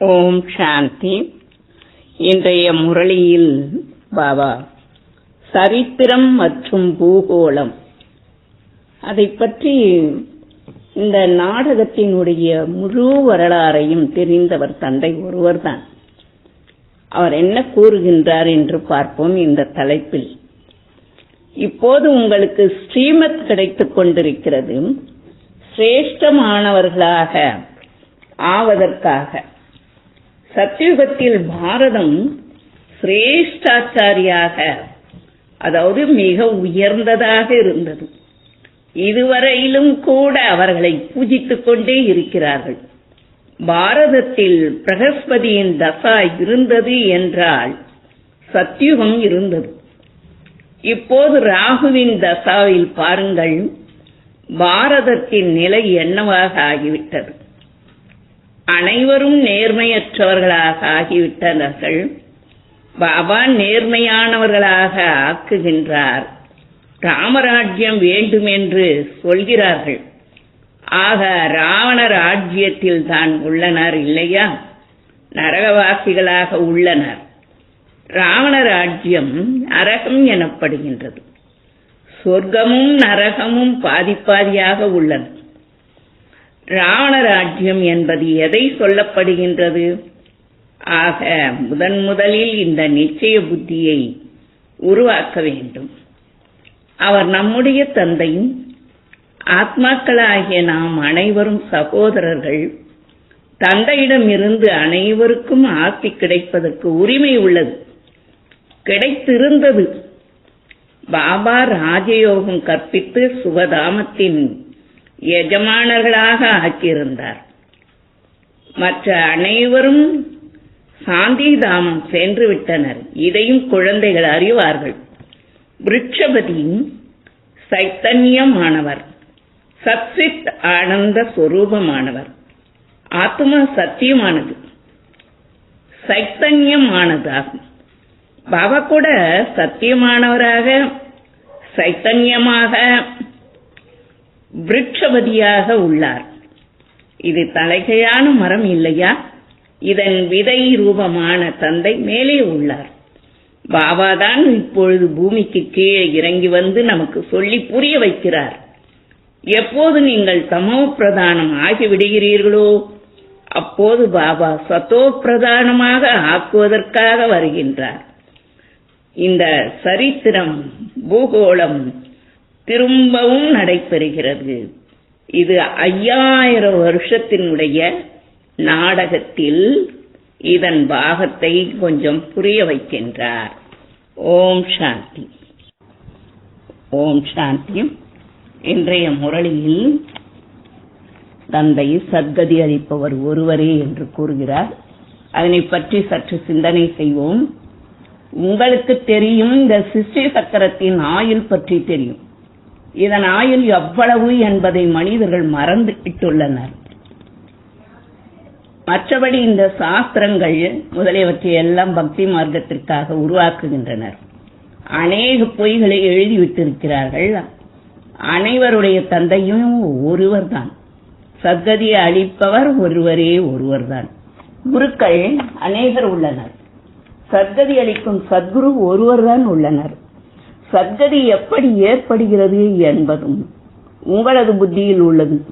ஓம் சாந்தி. இன்றைய முரளியில் பாபா சரித்திரம் மற்றும் பூகோளம். அதை பற்றி இந்த நாடகத்தினுடைய முழு வரலாறையும் தெரிந்தவர் தந்தை ஒருவர்தான். அவர் என்ன கூறுகின்றார் என்று பார்ப்போம் இந்த தலைப்பில். இப்போது உங்களுக்கு ஸ்ரீமத் கிடைத்துக் கொண்டிருக்கிறது. சிரேஷ்டமானவர்களாக ஆவதற்காக. சத்தியுகத்தில் பாரதம் சிரேஷ்டாச்சாரியாக அதாவது மிக உயர்ந்ததாக இருந்தது. இதுவரையிலும் கூட அவர்களை பூஜித்துக் கொண்டே இருக்கிறார்கள். பாரதத்தில் பிரகஸ்பதியின் தசா இருந்தது என்றால் சத்தியுகம் இருந்தது. இப்போது ராகுவின் தசாவில் பாருங்கள் பாரதத்தின் நிலை என்னவாக ஆகிவிட்டது. அனைவரும் நேர்மையற்றவர்களாக ஆகிவிட்டனர்கள். பாபா நேர்மையானவர்களாக ஆக்குகின்றார். ராமராஜ்யம் வேண்டும் என்று சொல்கிறார்கள். ஆக ராவண ராஜ்யத்தில் தான் உள்ளனர் இல்லையா? நரகவாசிகளாக உள்ளனர். ராவண ராஜ்யம் நரகம் எனப்படுகின்றது. சொர்க்கமும் நரகமும் பாதிப்பாதியாக உள்ளன. ராவண ராஜ்யம் என்பது எதை சொல்லப்படுகின்றது? ஆக முதன் முதலில் இந்த நிச்சய புத்தியை உருவாக்க வேண்டும். அவர் நம்முடைய தந்தையும் ஆத்மாக்களாகிய நாம் அனைவரும் சகோதரர்கள். தந்தையிடமிருந்து அனைவருக்கும் ஆசி கிடைப்பதற்கு உரிமை உள்ளது. கிடைத்திருந்தது. பாபா ராஜயோகம் கற்பித்து சுகதாமத்தின் எஜமானர்களாக ஆக்கியிருந்தார். மற்ற அனைவரும் சாந்திதாமம் சென்று விட்டனர் இதையும் குழந்தைகள் அறிவார்கள். விருட்சபதியும் சைத்தன்யமானவர். சத்சித் ஆனந்த சுரூபமானவர். ஆத்மா சத்தியமானது. சைத்தன்யமானதாகும். பாபா கூட சத்தியமானவராக சைத்தன்யமாக விருட்சபதியாக உள்ளார். இது தலைகையான மரம் இல்லையா? இதன் விதை ரூபமான தந்தை மேலே உள்ளார். பாபாதான் இப்பொழுது பூமிக்கு கீழே இறங்கி வந்து நமக்கு சொல்லி புரிய வைக்கிறார். எப்போது நீங்கள் தமோ பிரதானம் ஆகிவிடுகிறீர்களோ அப்போது பாபா சத்தோ பிரதானமாக ஆக்குவதற்காக வருகின்றார். இந்த சரித்திரம் பூகோளம் திரும்பவும் நடைபெறுகிறது. இது ஐயாயிரம் வருஷத்தினுடைய நாடகத்தில் இதன் பாகத்தை கொஞ்சம் புரிய வைக்கின்றார். ஓம் சாந்தி. ஓம் சாந்தி. இன்றைய முரளியில் தந்தை சத்கதி அளிப்பவர் ஒருவரே என்று கூறுகிறார். அதனை பற்றி சற்று சிந்தனை செய்வோம். உங்களுக்கு தெரியும் இந்த சிஷ்டி சக்கரத்தின் ஆயுள் பற்றி தெரியும். இதன் ஆயுள் எவ்வளவு என்பதை மனிதர்கள் மறந்து விட்டுள்ளனர் மற்றபடி இந்த சாஸ்திரங்கள் முதலியவற்றை எல்லாம் பக்தி மார்க்கத்திற்காக உருவாக்குகின்றனர். அநேக பொய்களை எழுதிவிட்டிருக்கிறார்கள். அனைவருடைய தந்தையும் ஒருவர்தான். சத்கதியை அளிப்பவர் ஒருவரே ஒருவர்தான். குருக்கள் அநேகர் உள்ளனர். சத்கதி அளிக்கும் சத்குரு ஒருவர்தான் உள்ளனர். சத்கதி எப்படி ஏற்படுகிறது என்பதும் உங்களது புத்தியில் உள்ளது.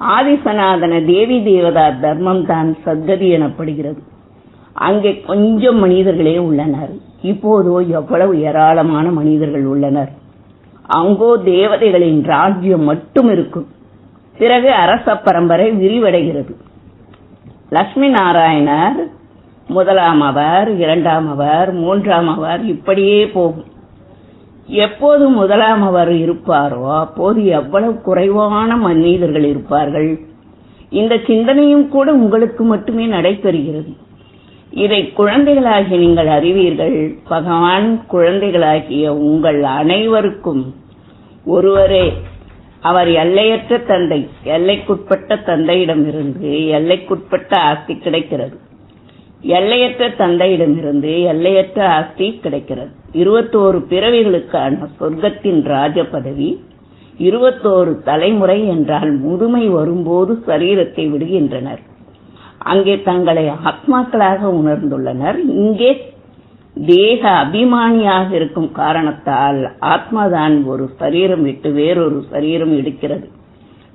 ஆதிசனாதன தேவி தேவதா தர்மம் தான் சத்கதி எனப்படுகிறது. அங்கே கொஞ்சம் மனிதர்களே உள்ளனர். இப்போதோ எவ்வளவு ஏராளமான மனிதர்கள் உள்ளனர். அங்கோ தேவதைகளின் ராஜ்யம் மட்டும் இருக்கும். பிறகு அரச பரம்பரை விரிவடைகிறது. லட்சுமி நாராயணர் முதலாம் அவர் இரண்டாம் அவர் மூன்றாம் அவர் இப்படியே போகும். எப்போது முதலாம் அவர் இருப்பாரோ அப்போது எவ்வளவு குறைவான மனிதர்கள் இருப்பார்கள்? இந்த சிந்தனையும் கூட உங்களுக்கு மட்டுமே நடைபெறுகிறது. இதை குழந்தைகளாகிய நீங்கள் அறிவீர்கள். பகவான் குழந்தைகளாகிய உங்கள் அனைவருக்கும் ஒருவரே. அவர் எல்லையற்ற தந்தை எல்லைக்குட்பட்ட தந்தையிடமிருந்து எல்லைக்குட்பட்ட ஆஸ்தி கிடைக்கிறது. எல்லையற்ற தந்தையிடமிருந்து எல்லையற்ற ஆஸ்தி கிடைக்கிறது. இருபத்தோரு பிறவிகளுக்கான சொர்க்கத்தின் ராஜ பதவி இருபத்தோரு தலைமுறை என்றால் முதுமை வரும்போது சரீரத்தை விடுகின்றனர். அங்கே தங்களை ஆத்மாக்களாக உணர்ந்துள்ளனர். இங்கே தேக அபிமானியாக இருக்கும் காரணத்தால் ஆத்மாதான் ஒரு சரீரம் விட்டு வேறொரு சரீரம் எடுக்கிறது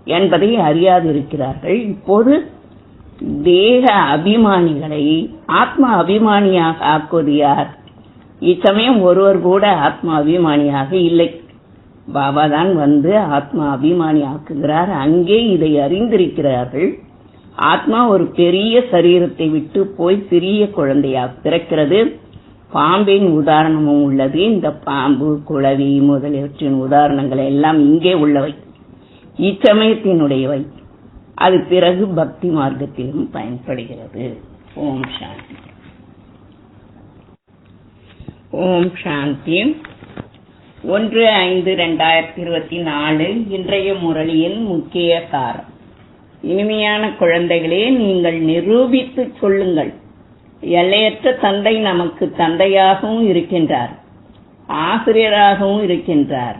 என்பதை அறியாதிருக்கிறார்கள். இப்போது தேக அபிமானிகளை ஆத்மா அபிமானியாக ஆக்குவது யார்? இச்சமயம் ஒருவர் கூட ஆத்மா அபிமானியாக இல்லை. பாபா தான் வந்து ஆத்மா அபிமானி ஆக்குகிறார் அங்கே இதை அறிந்திருக்கிறார்கள். ஆத்மா ஒரு பெரிய சரீரத்தை விட்டு போய் சிறிய குழந்தையாக பிறக்கிறது. பாம்பின் உதாரணமும் உள்ளது. இந்த பாம்பு குளவி முதலியவற்றின் உதாரணங்கள் எல்லாம் இங்கே உள்ளவை. இச்சமயத்தினுடையவை. அது பிறகு பக்தி மார்க்கத்திலும் பயன்படுகிறது. ஓம் சாந்தி. ஓம் சாந்தி. ஒன்று ஐந்து ரெண்டாயிரத்தி இருபத்தி நாலு இன்றைய முரளியின் முக்கிய சாரம். இனிமையான குழந்தைகளே நீங்கள் நிரூபித்துச் சொல்லுங்கள். எல்லையற்ற தந்தை நமக்கு தந்தையாகவும் இருக்கின்றார். ஆசிரியராகவும் இருக்கின்றார்.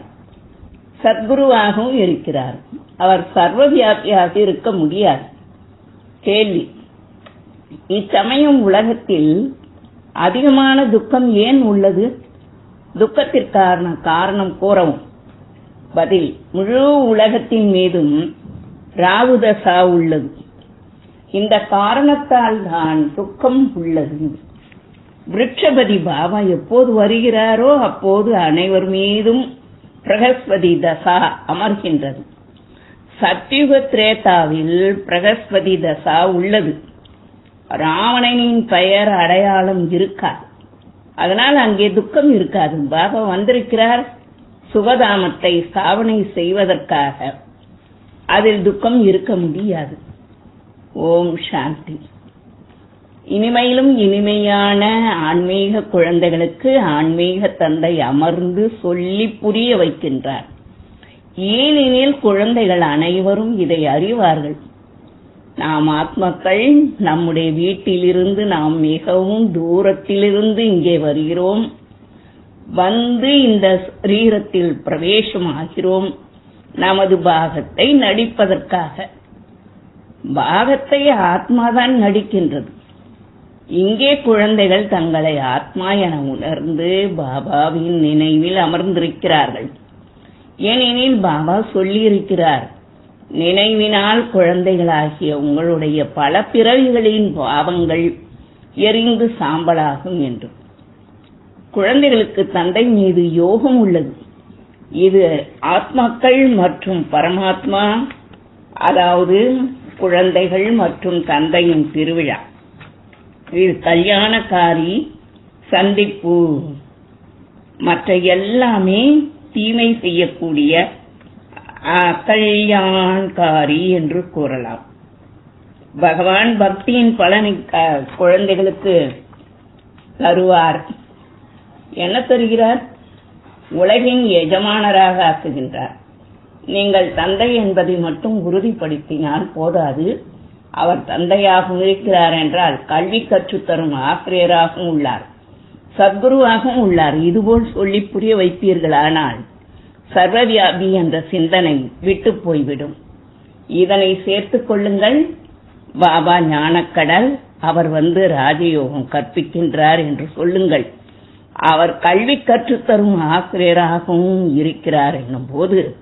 சத்குருவாகவும் இருக்கிறார். அவர் சர்வவியாபியாக இருக்க முடியாது. கேள்வி. இச்சமயம் உலகத்தில் அதிகமான துக்கம் ஏன் உள்ளது? துக்கத்திற்கான காரணம் கூறவும். பதில் முழு உலகத்தின் மீதும் ராகுதசா உள்ளது. இந்த காரணத்தால் தான் துக்கம் உள்ளது. விருட்சபதி பாபா எப்போது வருகிறாரோ அப்போது அனைவர் மீதும் பிரகஸ்பதி தசா அமர்கின்றது. சத்யுக திரேதாவில் பிரகஸ்பதி தசா உள்ளது. ராவணனின் பெயர் அடையாளம் இருக்காது. அதனால் அங்கே துக்கம் இருக்காது. பாபா வந்திருக்கிறார் சுகதாமத்தை ஸ்தாபனை செய்வதற்காக. அதில் துக்கம் இருக்க முடியாது. ஓம் சாந்தி. இனிமையிலும் இனிமையான ஆன்மீக குழந்தைகளுக்கு ஆன்மீக தந்தை அமர்ந்து சொல்லி புரிய வைக்கின்றார். ஏனெனில் குழந்தைகள் அனைவரும் இதை அறிவார்கள். நாம் ஆத்மக்கள் நம்முடைய வீட்டிலிருந்து நாம் மிகவும் தூரத்திலிருந்து இங்கே வருகிறோம். வந்து இந்த ரீரத்தில் பிரவேசமாகிறோம். நமது பாகத்தை நடிப்பதற்காக. பாகத்தை ஆத்மாதான் நடிக்கின்றது. இங்கே குழந்தைகள் தங்களை ஆத்மா என உணர்ந்து பாபாவின் நினைவில் அமர்ந்திருக்கிறார்கள். ஏனெனில் பாபா சொல்லியிருக்கிறார் நினைவினால் குழந்தைகளாகிய உங்களுடைய பல பிறவிகளின் பாவங்கள் எரிந்து சாம்பலாகும் என்று. குழந்தைகளுக்கு தந்தை மீது யோகம் உள்ளது. இது ஆத்மாக்கள் மற்றும் பரமாத்மா அதாவது குழந்தைகள் மற்றும் தந்தையின் திருவிழா. இது கல்யாணக்காரி சந்திப்பு. மற்ற எல்லாமே தீமை செய்யக்கூடிய கல்யாண்காரி என்று கூறலாம். பகவான் பக்தியின் பலனை குழந்தைகளுக்கு தருவார். என்ன தருகிறார்? உலகின் எஜமானராக ஆக்குகின்றார். நீங்கள் தந்தை என்பதை மட்டும் உறுதிப்படுத்தினால் போதாது. அவர் தந்தையாகவும் இருக்கிறார் என்றால் கல்வி கற்றுத்தரும் ஆசிரியராகவும் உள்ளார். சத்குருவாகவும் உள்ளார். இதுபோல் சொல்லி புரிய வைப்பீர்களானால் சர்வவியாபி என்ற சிந்தனை விட்டு போய்விடும். இதனை சேர்த்து கொள்ளுங்கள். பாபா ஞானக்கடல் அவர் வந்து ராஜயோகம் கற்பிக்கின்றார் என்று சொல்லுங்கள். அவர் கல்வி கற்றுத்தரும் ஆசிரியராகவும் இருக்கிறார் என்னும் போது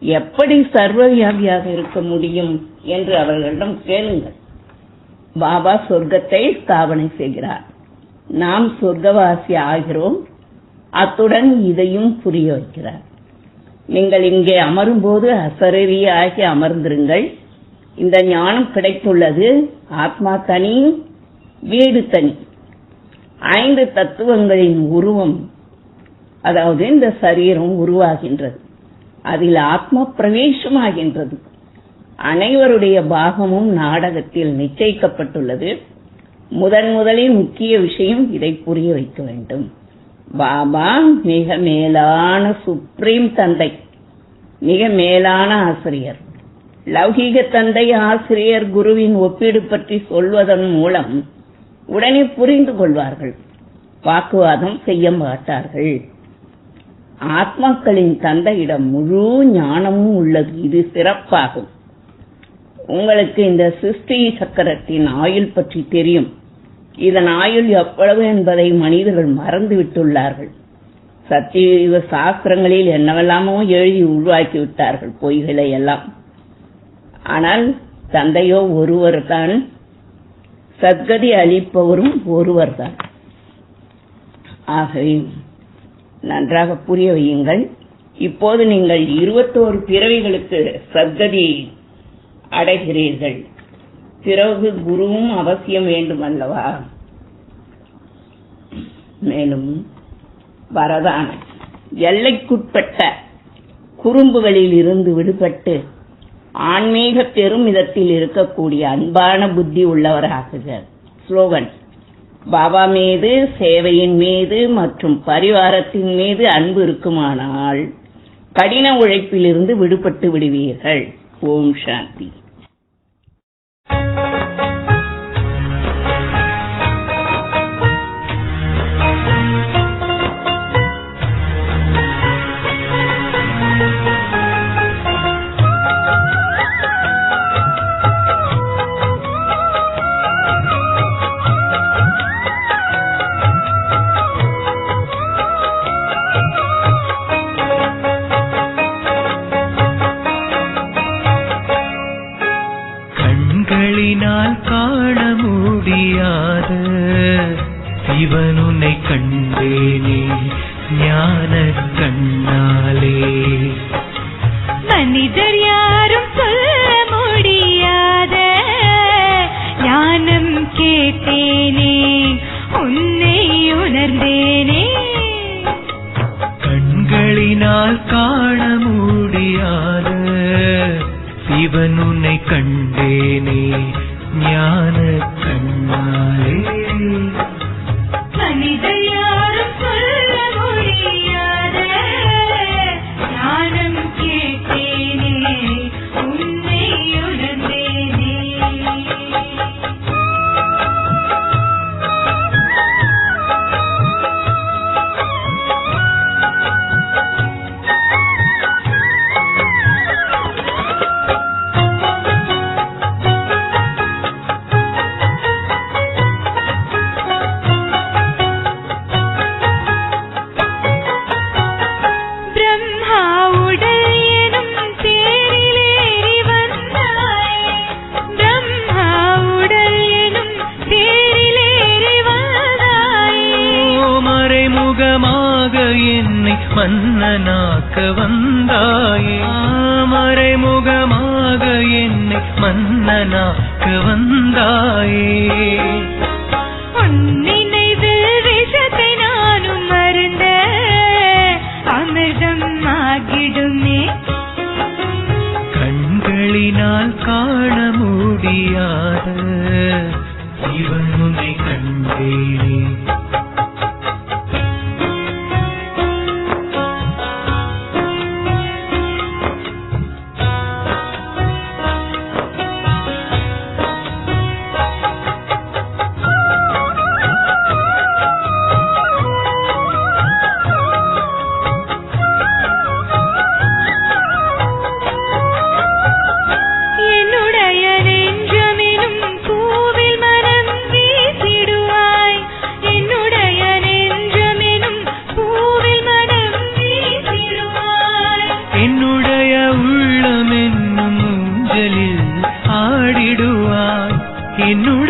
எப்படி சர்வவியாபியாக இருக்க முடியும் என்று அவர்களிடம் கேளுங்கள். பாபா சொர்க்கத்தை ஸ்தாபனை செய்கிறார். நாம் சொர்க்கவாசி ஆகிறோம். அத்துடன் இதையும் புரிய வைக்கிறார். நீங்கள் இங்கே அமரும்போது அசரீரியாகி அமர்ந்திருங்கள். இந்த ஞானம் கிடைத்துள்ளது ஆத்மா தனி வீடு தனி. ஐந்து தத்துவங்களின் உருவம் அதாவது இந்த சரீரம் உருவாகின்றது. அதில் ஆத்ம பிரவேசமாகின்றது. அனைவருடைய பாகமும் நாடகத்தில் நிச்சயிக்கப்பட்டுள்ளது. முதன் முதலில் முக்கிய விஷயம் இதை புரிய வைக்க வேண்டும். பாபா மிக மேலான சுப்ரீம் தந்தை மிக மேலான ஆசிரியர். லௌகீக தந்தை ஆசிரியர் குருவின் ஒப்பீடு பற்றி சொல்வதன் மூலம் உடனே புரிந்து கொள்வார்கள். வாக்குவாதம் செய்ய மாட்டார்கள். ஆத்மாக்களின் தந்தையிடம் முழு ஞானமும் உள்ளது. இது சிறப்பாகும். உங்களுக்கு இந்த சிருஷ்டி சக்கரத்தின் ஆயுள் பற்றி தெரியும். இதன் ஆயுள் எவ்வளவு என்பதை மனிதர்கள் மறந்து விட்டுள்ளார்கள் சத்தியுக சாஸ்திரங்களில் என்னவெல்லாமோ எழுதி உருவாக்கி விட்டார்கள் பொய்களை எல்லாம். ஆனால் தந்தையோ ஒருவர் தான் சத்கதி அளிப்பவரும் ஒருவர்தான். ஆகவே நன்றாக புரிய வையுங்கள். இப்போது நீங்கள் இருபத்தோரு பிறவிகளுக்கு சத்கதி அடைகிறீர்கள். பிறகு குருவும் அவசியம் வேண்டும் அல்லவா மேலும் வரதான எல்லைக்குட்பட்ட குறும்புகளில் இருந்து விடுபட்டு ஆன்மீக பெருமிதத்தில் இருக்கக்கூடிய அன்பான புத்தி உள்ளவராகுக. ஸ்லோகன். பாபா மீது சேவையின் மீது மற்றும் பரிவாரத்தின் மீது அன்பு இருக்குமானால் கடின உழைப்பிலிருந்து விடுபட்டு விடுவீர்கள். ஓம் சாந்தி. சிவன் உன்னை கண்டேனே ஞான கண்ணாலே. மனிதர் யாரும் சொல்ல முடியாத ஞானம் கேட்டேனே உன்னை உணர்ந்தேனே. கண்களினால் காண முடியாத சிவன் உன்னை கண்டேனே ஞான கண்ணாலே. மனிதர் யாரும் வந்தாயே. மறைமுகமாக என்னை மன்னனாக்கு வந்தாயே. I knew